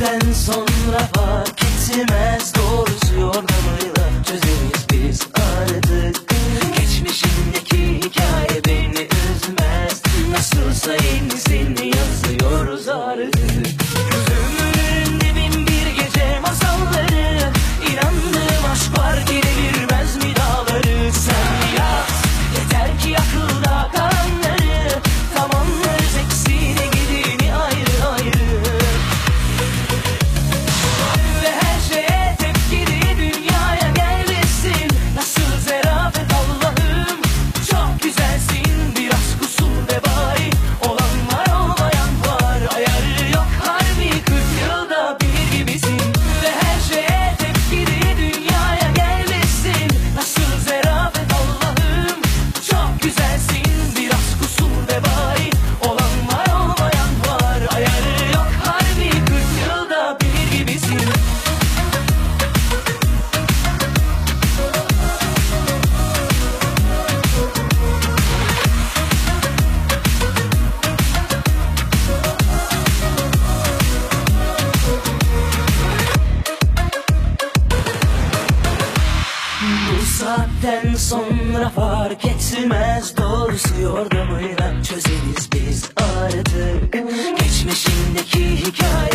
Bizden sonra fark etmez. Saatten sonra fark etmez. Doğrusu yordamıyla çözeriz biz artık. Geçmişindeki hikaye